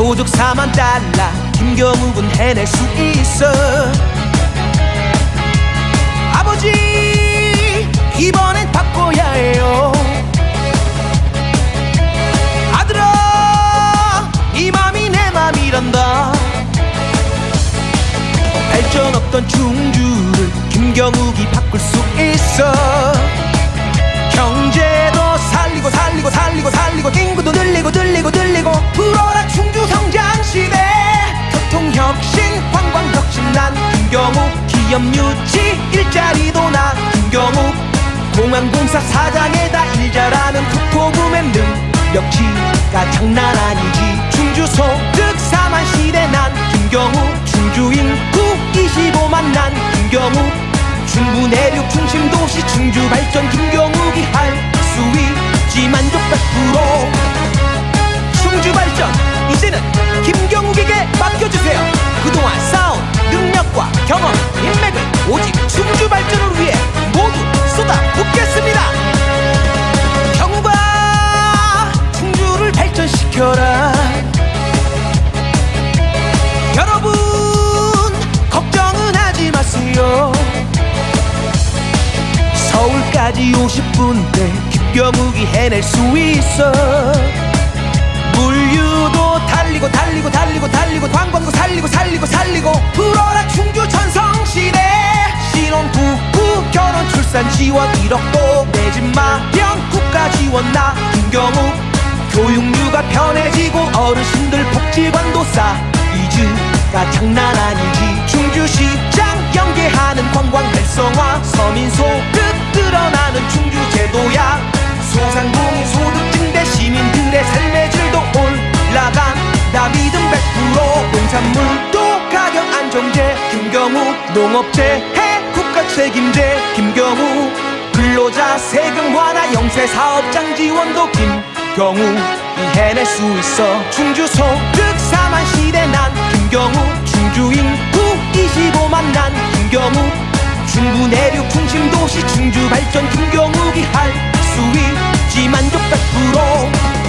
소득 4만 달러. 김경욱은 해낼 수 있어. 아버지 이번엔 바꿔야 해요. 아들아 이 맘이 내 맘이란다. 발전 없던 충주를 김경욱이 바꿀 수 있어 김경욱 기업 유치 일자리도 나 김경욱. 공항공사 사장에다 일 잘하는 국토부맨 능력치가 장난 아니지. 충주 소득 4만 시대 난 김경욱. 충주 인구 25만 난 김경욱. 충무 내륙 중심 도시 충주 발전 김경욱이 할 수 있지 만족 100% 충주 발전 이제는 발전시켜라. 여러분 걱정은 하지 마세요. 서울까지 50분대 김경욱이 해낼 수 있어. 물류도 달리고 달리고 달리고 달리고 관광도 살리고 살리고 살리고. 불어라 충주 전성시대. 신혼 부부 결혼 출산 지원 1억도 내집 마련. 국가 지원 나 교육료가 편해지고 어르신들 복지관도 싸이즈가 장난 아니지. 충주시장 연계하는 관광 활성화. 서민 소득 늘어나는 충주 제도야. 소상공인 소득 증대 시민들의 삶의 질도 올라간. 나 믿음 100% 농산물도 가격 안정제. 김경우 농업재 해. 국가 책임제. 김경우 근로자 세금 완화. 영세 사업장 지원도 김 경우 이 해낼 수 있어. 충주 소득 4만 시대 난 김경우. 충주 인구 25만 난 김경우. 중부 내륙 중심 도시 충주 발전 김경욱이 할 수 있지 만족 100%